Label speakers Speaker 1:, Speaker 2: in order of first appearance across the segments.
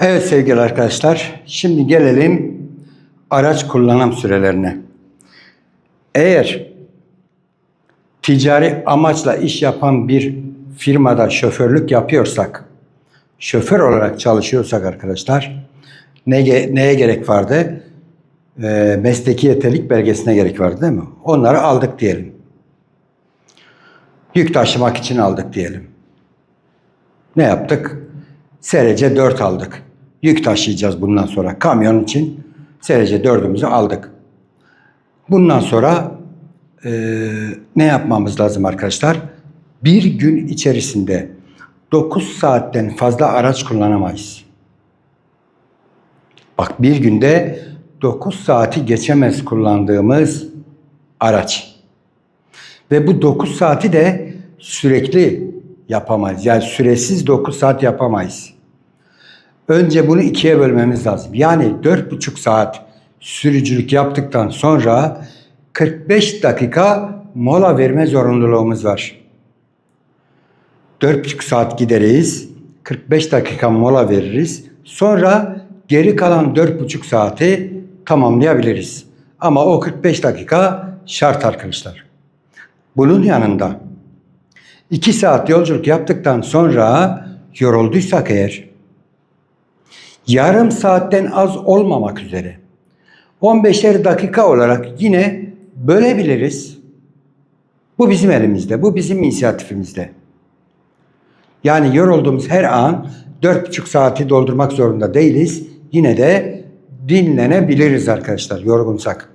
Speaker 1: Evet sevgili arkadaşlar, şimdi gelelim araç kullanım sürelerine. Eğer ticari amaçla iş yapan bir firmada şoförlük yapıyorsak, şoför olarak çalışıyorsak arkadaşlar, ne, neye gerek vardı? Ee, mesleki yeterlik belgesine gerek vardı değil mi? Onları aldık diyelim. Yük taşımak için aldık diyelim. Ne yaptık? SRC 4 aldık. Yük taşıyacağız bundan sonra. Kamyon için SRC 4'ümüzü aldık. Bundan sonra eee, ne yapmamız lazım arkadaşlar? Bir gün içerisinde 9 saatten fazla araç kullanamayız. Bak bir günde 9 saati geçemez kullandığımız araç. Ve bu 9 saati de sürekli yapamayız. Yani süresiz 9 saat yapamayız. Önce bunu ikiye bölmemiz lazım. Yani 4,5 saat sürücülük yaptıktan sonra 45 dakika mola verme zorunluluğumuz var. 4,5 saat gideriz. 45 dakika mola veririz. Sonra geri kalan 4,5 saati tamamlayabiliriz. Ama o 45 dakika şart arkadaşlar. Bunun yanında 2 saat yolculuk yaptıktan sonra yorulduysak eğer yarım saatten az olmamak üzere 15'er dakika olarak yine bölebiliriz. Bu bizim elimizde, bu bizim inisiyatifimizde. Yani yorulduğumuz her an 4,5 saati doldurmak zorunda değiliz. Yine de dinlenebiliriz arkadaşlar yorgunsak.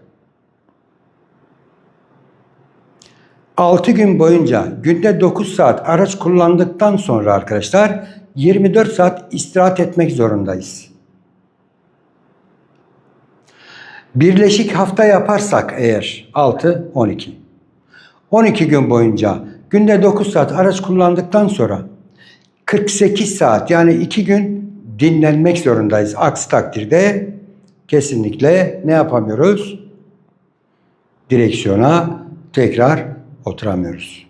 Speaker 1: 6 gün boyunca günde 9 saat araç kullandıktan sonra arkadaşlar 24 saat istirahat etmek zorundayız. Birleşik hafta yaparsak eğer 6 12 12 gün boyunca günde 9 saat araç kullandıktan sonra 48 saat yani 2 gün dinlenmek zorundayız. Aksi takdirde kesinlikle ne yapamıyoruz? Direksiyona tekrar oturamıyoruz.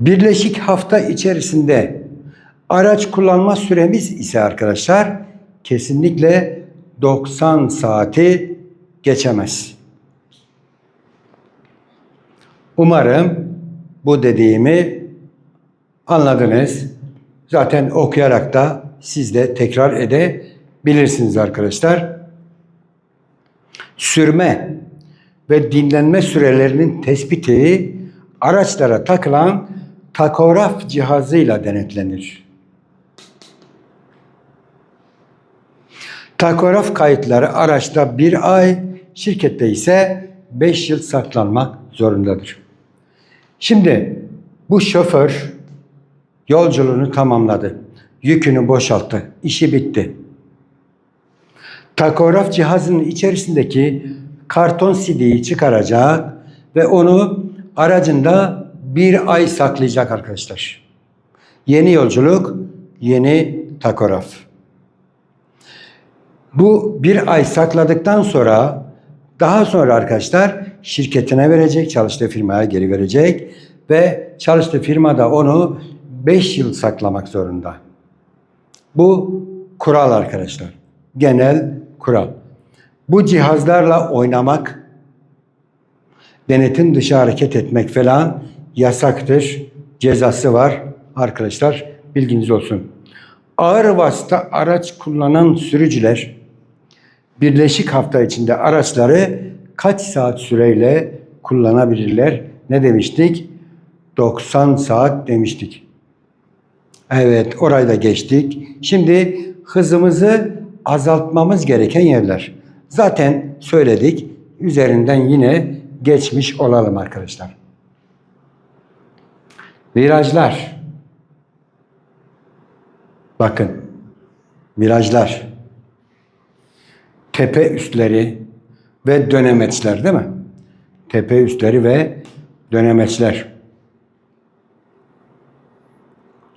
Speaker 1: Birleşik hafta içerisinde araç kullanma süremiz ise arkadaşlar kesinlikle 90 saati geçemez. Umarım bu dediğimi anladınız. Zaten okuyarak da siz de tekrar edebilirsiniz arkadaşlar. Sürme ve dinlenme sürelerinin tespiti araçlara takılan takograf cihazıyla denetlenir. Takograf kayıtları araçta bir ay, şirkette ise 5 yıl saklanmak zorundadır. Şimdi bu şoför yolculuğunu tamamladı. Yükünü boşalttı. işi bitti. Takograf cihazının içerisindeki karton CD'yi çıkaracak ve onu aracında bir ay saklayacak arkadaşlar. Yeni yolculuk, yeni takograf. Bu bir ay sakladıktan sonra daha sonra arkadaşlar şirketine verecek, çalıştığı firmaya geri verecek ve çalıştığı firmada onu 5 yıl saklamak zorunda. Bu kural arkadaşlar. Genel kural. Bu cihazlarla oynamak, denetim dışı hareket etmek falan yasaktır. Cezası var arkadaşlar. Bilginiz olsun. Ağır vasıta araç kullanan sürücüler birleşik hafta içinde araçları kaç saat süreyle kullanabilirler? Ne demiştik? 90 saat demiştik. Evet, orayı da geçtik. Şimdi hızımızı azaltmamız gereken yerler. Zaten söyledik. Üzerinden yine geçmiş olalım arkadaşlar. Virajlar. Bakın. Virajlar. Tepe üstleri ve dönemeçler değil mi? Tepe üstleri ve dönemeçler.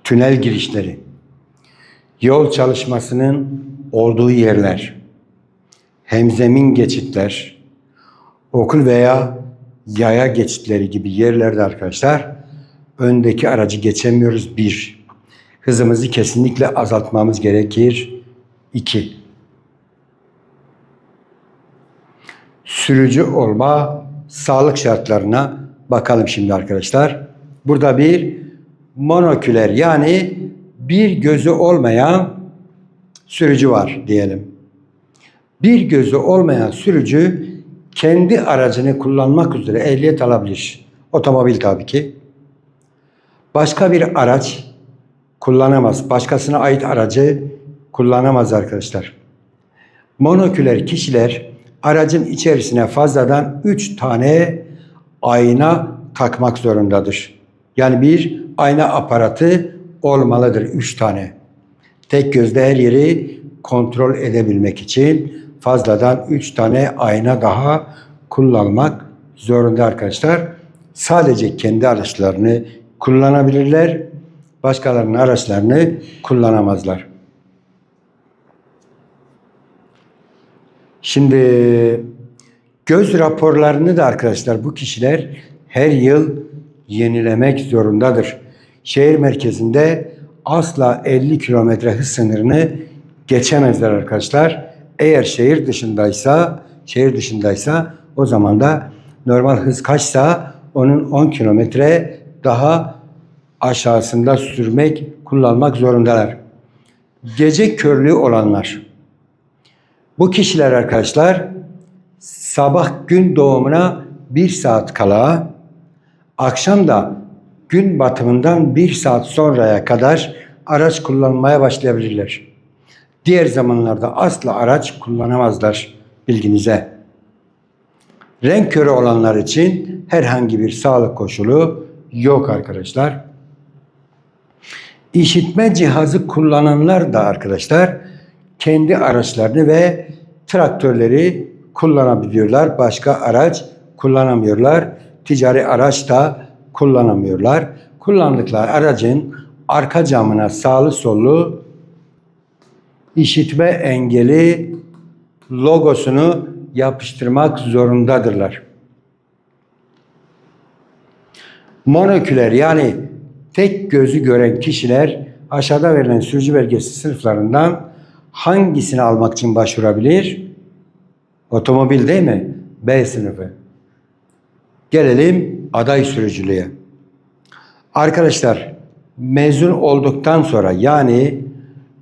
Speaker 1: Tünel girişleri. Yol çalışmasının olduğu yerler. Hemzemin geçitler. Okul veya yaya geçitleri gibi yerlerde arkadaşlar öndeki aracı geçemiyoruz bir. Hızımızı kesinlikle azaltmamız gerekir. 2. Sürücü olma sağlık şartlarına bakalım şimdi arkadaşlar. Burada bir monoküler yani bir gözü olmayan sürücü var diyelim. Bir gözü olmayan sürücü kendi aracını kullanmak üzere ehliyet alabilir. Otomobil tabii ki. Başka bir araç kullanamaz. Başkasına ait aracı kullanamaz arkadaşlar. Monoküler kişiler aracın içerisine fazladan 3 tane ayna takmak zorundadır. Yani bir ayna aparatı olmalıdır 3 tane. Tek gözle her yeri kontrol edebilmek için fazladan 3 tane ayna daha kullanmak zorunda arkadaşlar. Sadece kendi araçlarını kullanabilirler. Başkalarının araçlarını kullanamazlar. Şimdi göz raporlarını da arkadaşlar bu kişiler her yıl yenilemek zorundadır. Şehir merkezinde asla 50 kilometre hız sınırını geçemezler arkadaşlar. Eğer şehir dışındaysa, şehir dışındaysa o zaman da normal hız kaçsa onun 10 kilometre daha aşağısında sürmek, kullanmak zorundalar. Gece körlüğü olanlar. Bu kişiler arkadaşlar sabah gün doğumuna bir saat kala, akşam da gün batımından bir saat sonraya kadar araç kullanmaya başlayabilirler. Diğer zamanlarda asla araç kullanamazlar bilginize. Renk körü olanlar için herhangi bir sağlık koşulu yok arkadaşlar. İşitme cihazı kullananlar da arkadaşlar kendi araçlarını ve traktörleri kullanabiliyorlar. Başka araç kullanamıyorlar. Ticari araç da kullanamıyorlar. Kullandıkları aracın arka camına sağlı sollu işitme engeli logosunu yapıştırmak zorundadırlar. Monoküler yani tek gözü gören kişiler aşağıda verilen sürücü belgesi sınıflarından hangisini almak için başvurabilir? Otomobil değil mi? B sınıfı. Gelelim aday sürücülüğe. Arkadaşlar mezun olduktan sonra yani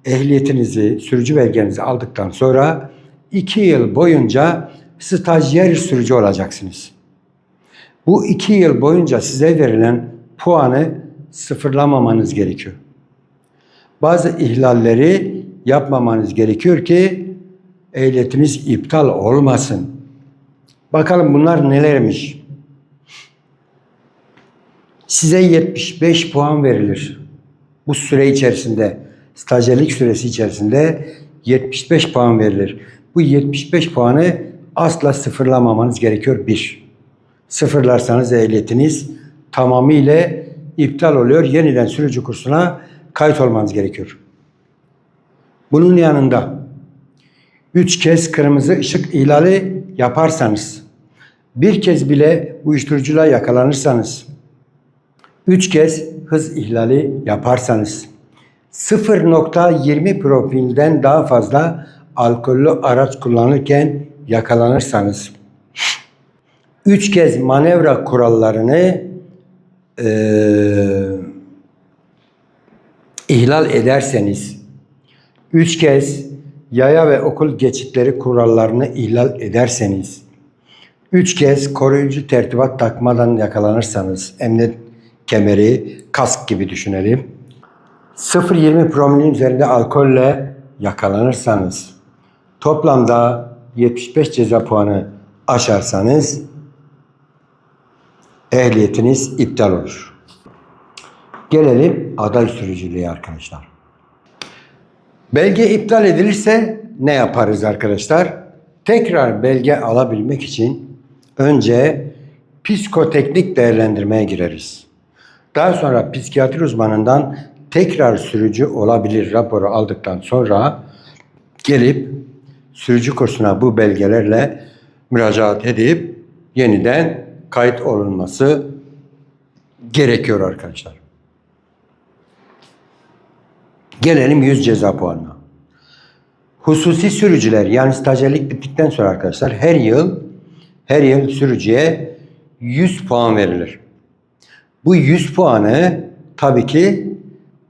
Speaker 1: ehliyetinizi, sürücü belgenizi aldıktan sonra iki yıl boyunca stajyer sürücü olacaksınız. Bu iki yıl boyunca size verilen puanı sıfırlamamanız gerekiyor. Bazı ihlalleri yapmamanız gerekiyor ki ehliyetiniz iptal olmasın. Bakalım bunlar nelermiş? Size 75 puan verilir. Bu süre içerisinde, stajyerlik süresi içerisinde 75 puan verilir. Bu 75 puanı asla sıfırlamamanız gerekiyor bir. Sıfırlarsanız ehliyetiniz tamamıyla iptal oluyor. Yeniden sürücü kursuna kayıt olmanız gerekiyor. Bunun yanında üç kez kırmızı ışık ihlali yaparsanız, bir kez bile uyuşturucuyla yakalanırsanız, üç kez hız ihlali yaparsanız, 0.20 profilden daha fazla alkollü araç kullanırken yakalanırsanız, üç kez manevra kurallarını eee ihlal ederseniz, üç kez yaya ve okul geçitleri kurallarını ihlal ederseniz, üç kez koruyucu tertibat takmadan yakalanırsanız, emniyet kemeri, kask gibi düşünelim. 0.20 promilin üzerinde alkolle yakalanırsanız, toplamda 75 ceza puanı aşarsanız, ehliyetiniz iptal olur. Gelelim aday sürücülüğe arkadaşlar. Belge iptal edilirse ne yaparız arkadaşlar? Tekrar belge alabilmek için önce psikoteknik değerlendirmeye gireriz. Daha sonra psikiyatri uzmanından tekrar sürücü olabilir raporu aldıktan sonra gelip sürücü kursuna bu belgelerle müracaat edip yeniden kayıt olunması gerekiyor arkadaşlar. Gelelim 100 ceza puanına. Hususi sürücüler yani stajyerlik bittikten sonra arkadaşlar her yıl her yıl sürücüye 100 puan verilir. Bu 100 puanı tabii ki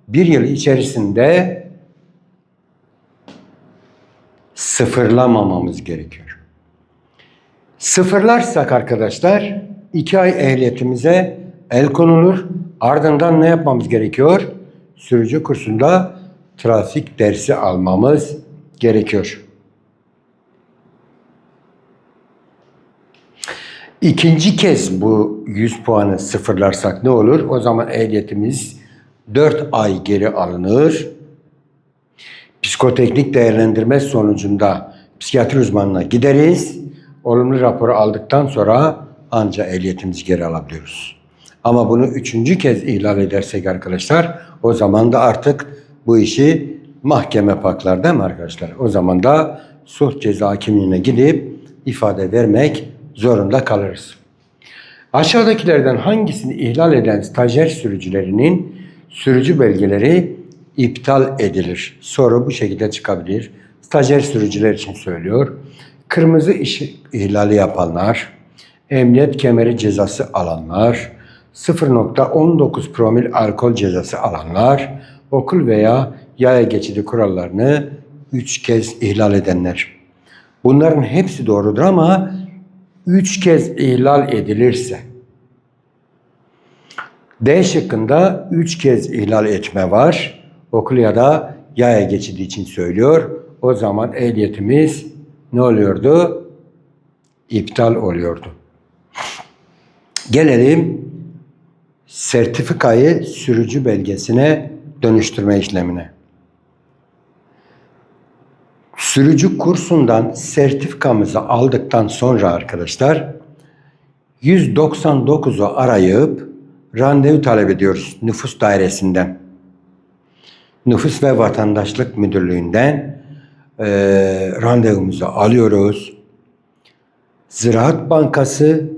Speaker 1: bir yıl içerisinde sıfırlamamamız gerekiyor. Sıfırlarsak arkadaşlar iki ay ehliyetimize el konulur. Ardından ne yapmamız gerekiyor? Sürücü kursunda trafik dersi almamız gerekiyor. İkinci kez bu 100 puanı sıfırlarsak ne olur? O zaman ehliyetimiz 4 ay geri alınır. Psikoteknik değerlendirme sonucunda psikiyatri uzmanına gideriz. Olumlu raporu aldıktan sonra anca ehliyetimizi geri alabiliyoruz. Ama bunu üçüncü kez ihlal edersek arkadaşlar o zaman da artık bu işi mahkeme paklar değil mi arkadaşlar? O zaman da sulh ceza hakimliğine gidip ifade vermek zorunda kalırız. Aşağıdakilerden hangisini ihlal eden stajyer sürücülerinin sürücü belgeleri iptal edilir? Soru bu şekilde çıkabilir. Stajyer sürücüler için söylüyor. Kırmızı ışık ihlali yapanlar, emniyet kemeri cezası alanlar, 0.19 promil alkol cezası alanlar, okul veya yaya geçidi kurallarını 3 kez ihlal edenler. Bunların hepsi doğrudur ama 3 kez ihlal edilirse D şıkkında 3 kez ihlal etme var. Okul ya da yaya geçidi için söylüyor. O zaman ehliyetimiz ne oluyordu? İptal oluyordu. Gelelim sertifikayı sürücü belgesine dönüştürme işlemine. Sürücü kursundan sertifikamızı aldıktan sonra arkadaşlar 199'u arayıp randevu talep ediyoruz nüfus dairesinden. Nüfus ve Vatandaşlık Müdürlüğü'nden e, randevumuzu alıyoruz. Ziraat Bankası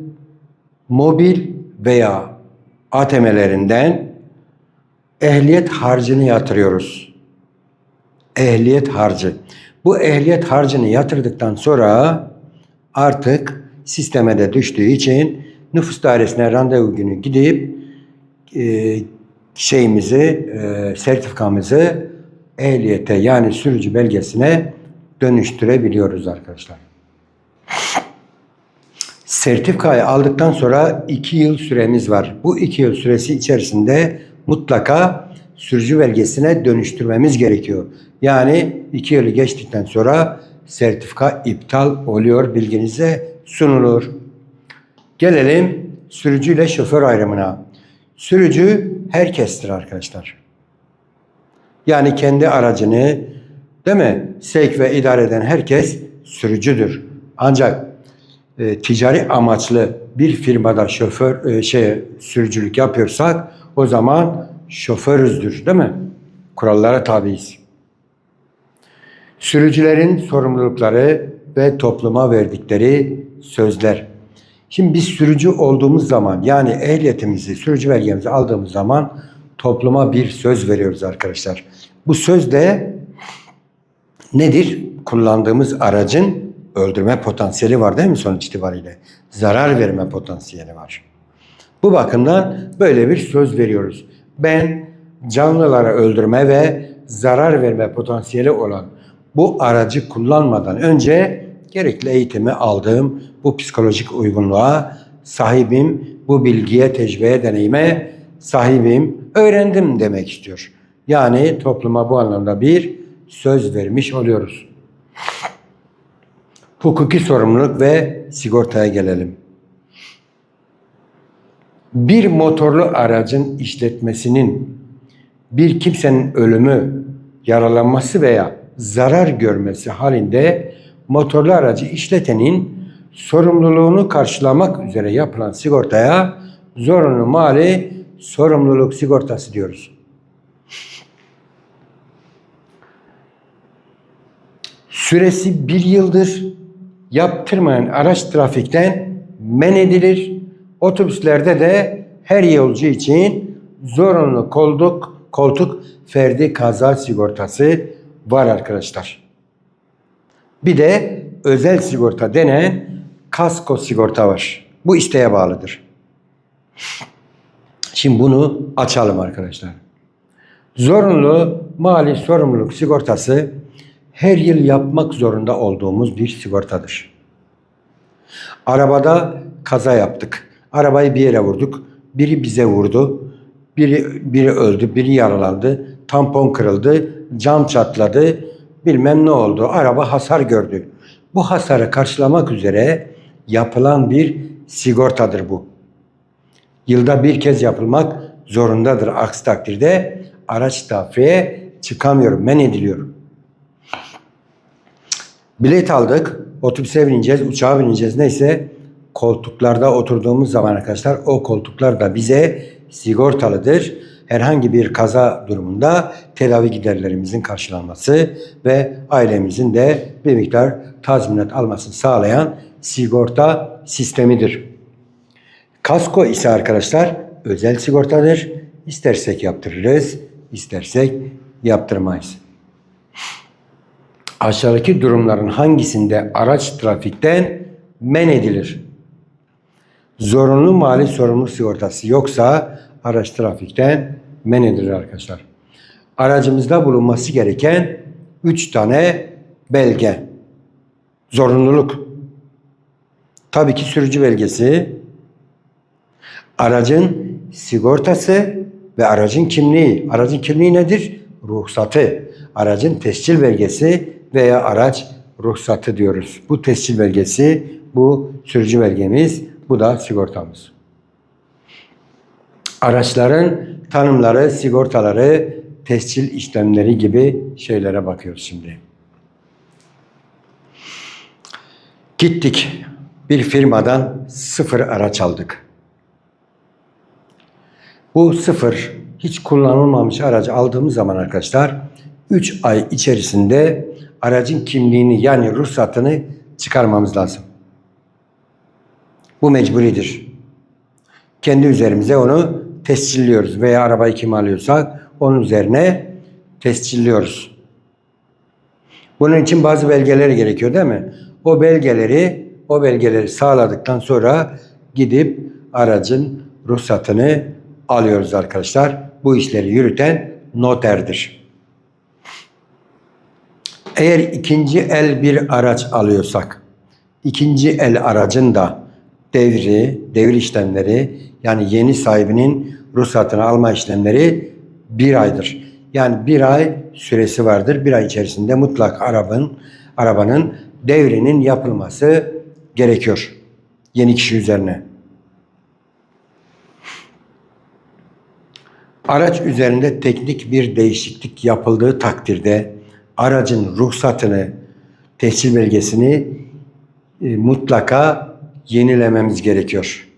Speaker 1: mobil veya ATM'lerinden ehliyet harcını yatırıyoruz. Ehliyet harcı. Bu ehliyet harcını yatırdıktan sonra artık sisteme de düştüğü için nüfus dairesine randevu günü gidip e, şeyimizi, e, sertifikamızı ehliyete yani sürücü belgesine dönüştürebiliyoruz arkadaşlar. Sertifikayı aldıktan sonra iki yıl süremiz var. Bu iki yıl süresi içerisinde mutlaka sürücü belgesine dönüştürmemiz gerekiyor. Yani iki yılı geçtikten sonra sertifika iptal oluyor bilginize sunulur. Gelelim sürücü ile şoför ayrımına. Sürücü herkestir arkadaşlar. Yani kendi aracını değil mi sevk ve idare eden herkes sürücüdür. Ancak e, ticari amaçlı bir firmada şoför e, şey sürücülük yapıyorsak o zaman şoförüzdür değil mi? Kurallara tabiiz. Sürücülerin sorumlulukları ve topluma verdikleri sözler. Şimdi biz sürücü olduğumuz zaman yani ehliyetimizi, sürücü belgemizi aldığımız zaman topluma bir söz veriyoruz arkadaşlar. Bu söz de nedir? Kullandığımız aracın öldürme potansiyeli var değil mi sonuç itibariyle? Zarar verme potansiyeli var. Bu bakımdan böyle bir söz veriyoruz. Ben canlılara öldürme ve zarar verme potansiyeli olan bu aracı kullanmadan önce gerekli eğitimi aldığım bu psikolojik uygunluğa sahibim, bu bilgiye, tecrübeye, deneyime sahibim, öğrendim demek istiyor. Yani topluma bu anlamda bir söz vermiş oluyoruz. Hukuki sorumluluk ve sigortaya gelelim. Bir motorlu aracın işletmesinin bir kimsenin ölümü, yaralanması veya zarar görmesi halinde motorlu aracı işletenin sorumluluğunu karşılamak üzere yapılan sigortaya zorunlu mali sorumluluk sigortası diyoruz. Süresi bir yıldır yaptırmayan araç trafikten men edilir. Otobüslerde de her yolcu için zorunlu kolluk koltuk ferdi kaza sigortası var arkadaşlar. Bir de özel sigorta denen kasko sigorta var. Bu isteğe bağlıdır. Şimdi bunu açalım arkadaşlar. Zorunlu mali sorumluluk sigortası her yıl yapmak zorunda olduğumuz bir sigortadır. Arabada kaza yaptık. Arabayı bir yere vurduk. Biri bize vurdu. Biri, biri öldü, biri yaralandı. Tampon kırıldı, cam çatladı. Bilmem ne oldu. Araba hasar gördü. Bu hasarı karşılamak üzere yapılan bir sigortadır bu. Yılda bir kez yapılmak zorundadır. Aksi takdirde araç trafiğe çıkamıyor, men ediliyor. Bilet aldık, otobüse bineceğiz, uçağa bineceğiz neyse koltuklarda oturduğumuz zaman arkadaşlar o koltuklar da bize sigortalıdır. Herhangi bir kaza durumunda tedavi giderlerimizin karşılanması ve ailemizin de bir miktar tazminat almasını sağlayan sigorta sistemidir. Kasko ise arkadaşlar özel sigortadır. İstersek yaptırırız, istersek yaptırmayız. Aşağıdaki durumların hangisinde araç trafikten men edilir? Zorunlu mali sorumluluk sigortası yoksa araç trafikten men edilir arkadaşlar. Aracımızda bulunması gereken 3 tane belge. Zorunluluk. Tabii ki sürücü belgesi, aracın sigortası ve aracın kimliği. Aracın kimliği nedir? Ruhsatı. Aracın tescil belgesi veya araç ruhsatı diyoruz. Bu tescil belgesi, bu sürücü belgemiz, bu da sigortamız. Araçların tanımları, sigortaları, tescil işlemleri gibi şeylere bakıyoruz şimdi. Gittik bir firmadan sıfır araç aldık. Bu sıfır hiç kullanılmamış aracı aldığımız zaman arkadaşlar 3 ay içerisinde aracın kimliğini yani ruhsatını çıkarmamız lazım. Bu mecburidir. Kendi üzerimize onu tescilliyoruz veya arabayı kim alıyorsak onun üzerine tescilliyoruz. Bunun için bazı belgeler gerekiyor değil mi? O belgeleri o belgeleri sağladıktan sonra gidip aracın ruhsatını alıyoruz arkadaşlar. Bu işleri yürüten noterdir. Eğer ikinci el bir araç alıyorsak, ikinci el aracın da devri, devir işlemleri yani yeni sahibinin ruhsatını alma işlemleri bir aydır. Yani bir ay süresi vardır. Bir ay içerisinde mutlak arabanın, arabanın devrinin yapılması gerekiyor. Yeni kişi üzerine. Araç üzerinde teknik bir değişiklik yapıldığı takdirde aracın ruhsatını, tescil belgesini e, mutlaka yenilememiz gerekiyor.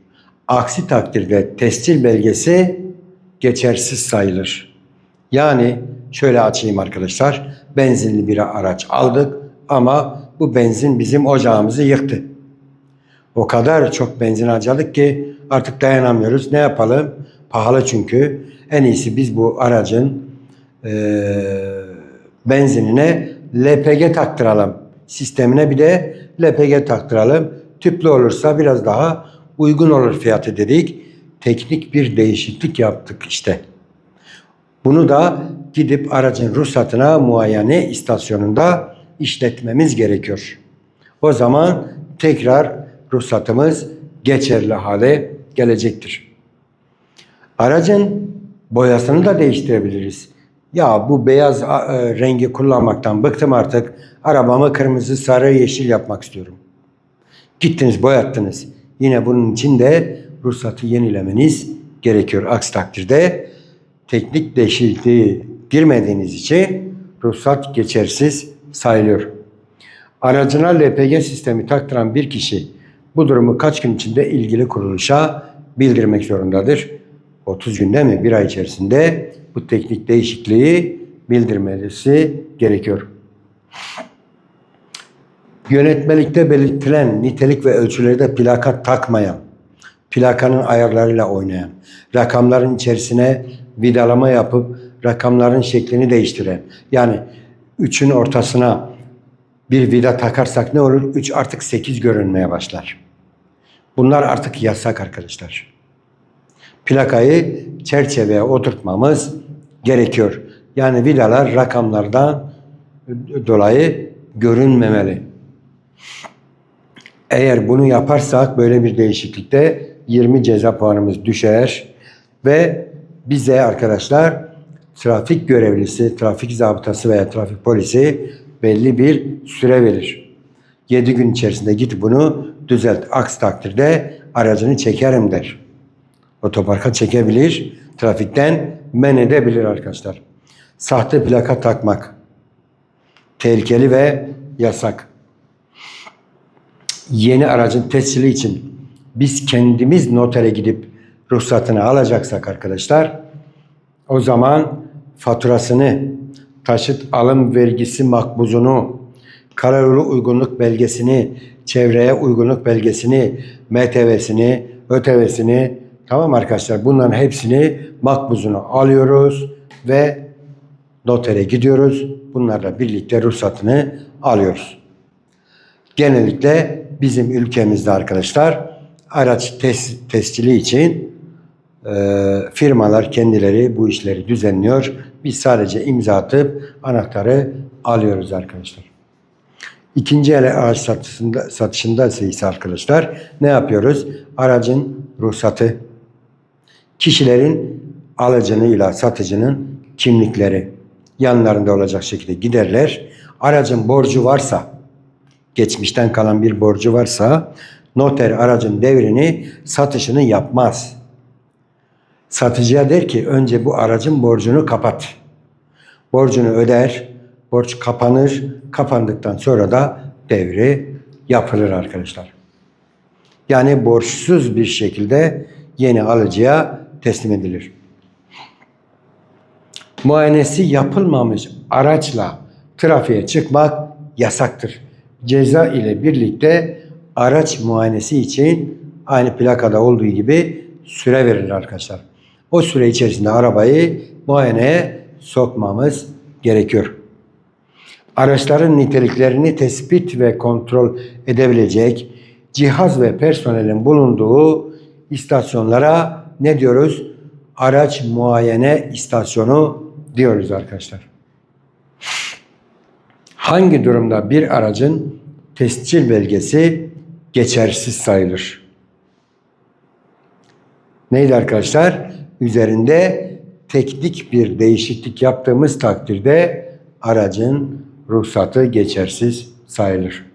Speaker 1: Aksi takdirde tescil belgesi geçersiz sayılır. Yani şöyle açayım arkadaşlar. Benzinli bir araç aldık ama bu benzin bizim ocağımızı yıktı. O kadar çok benzin harcadık ki artık dayanamıyoruz. Ne yapalım? Pahalı çünkü. En iyisi biz bu aracın eee benzinine LPG taktıralım. Sistemine bir de LPG taktıralım. Tüplü olursa biraz daha uygun olur fiyatı dedik. Teknik bir değişiklik yaptık işte. Bunu da gidip aracın ruhsatına muayene istasyonunda işletmemiz gerekiyor. O zaman tekrar ruhsatımız geçerli hale gelecektir. Aracın boyasını da değiştirebiliriz. Ya bu beyaz e, rengi kullanmaktan bıktım artık. Arabamı kırmızı, sarı, yeşil yapmak istiyorum. Gittiniz boyattınız. Yine bunun için de ruhsatı yenilemeniz gerekiyor. Aksi takdirde teknik değişikliği girmediğiniz için ruhsat geçersiz sayılıyor. Aracına LPG sistemi taktıran bir kişi bu durumu kaç gün içinde ilgili kuruluşa bildirmek zorundadır? 30 günde mi? Bir ay içerisinde bu teknik değişikliği bildirmesi gerekiyor. Yönetmelikte belirtilen nitelik ve ölçülerde plaka takmayan, plakanın ayarlarıyla oynayan, rakamların içerisine vidalama yapıp rakamların şeklini değiştiren yani 3'ün ortasına bir vida takarsak ne olur? 3 artık 8 görünmeye başlar. Bunlar artık yasak arkadaşlar. Plakayı çerçeveye oturtmamız gerekiyor. Yani vidalar rakamlardan dolayı görünmemeli. Eğer bunu yaparsak böyle bir değişiklikte 20 ceza puanımız düşer ve bize arkadaşlar trafik görevlisi, trafik zabıtası veya trafik polisi belli bir süre verir. 7 gün içerisinde git bunu düzelt. Aks takdirde aracını çekerim der. Otoparka çekebilir, trafikten men edebilir arkadaşlar. Sahte plaka takmak tehlikeli ve yasak yeni aracın tescili için biz kendimiz notere gidip ruhsatını alacaksak arkadaşlar o zaman faturasını, taşıt alım vergisi makbuzunu, karayolu uygunluk belgesini, çevreye uygunluk belgesini, MTV'sini, ÖTV'sini tamam arkadaşlar bunların hepsini makbuzunu alıyoruz ve notere gidiyoruz. Bunlarla birlikte ruhsatını alıyoruz. Genellikle bizim ülkemizde arkadaşlar araç tes, tescili için e, firmalar kendileri bu işleri düzenliyor. Biz sadece imza atıp anahtarı alıyoruz arkadaşlar. İkinci el araç satışında, satışında ise arkadaşlar ne yapıyoruz? Aracın ruhsatı, kişilerin alıcınıyla satıcının kimlikleri yanlarında olacak şekilde giderler. Aracın borcu varsa geçmişten kalan bir borcu varsa noter aracın devrini satışını yapmaz. Satıcıya der ki önce bu aracın borcunu kapat. Borcunu öder, borç kapanır. Kapandıktan sonra da devri yapılır arkadaşlar. Yani borçsuz bir şekilde yeni alıcıya teslim edilir. Muayenesi yapılmamış araçla trafiğe çıkmak yasaktır ceza ile birlikte araç muayenesi için aynı plakada olduğu gibi süre verilir arkadaşlar. O süre içerisinde arabayı muayeneye sokmamız gerekiyor. Araçların niteliklerini tespit ve kontrol edebilecek cihaz ve personelin bulunduğu istasyonlara ne diyoruz? Araç muayene istasyonu diyoruz arkadaşlar hangi durumda bir aracın tescil belgesi geçersiz sayılır? Neydi arkadaşlar? Üzerinde teknik bir değişiklik yaptığımız takdirde aracın ruhsatı geçersiz sayılır.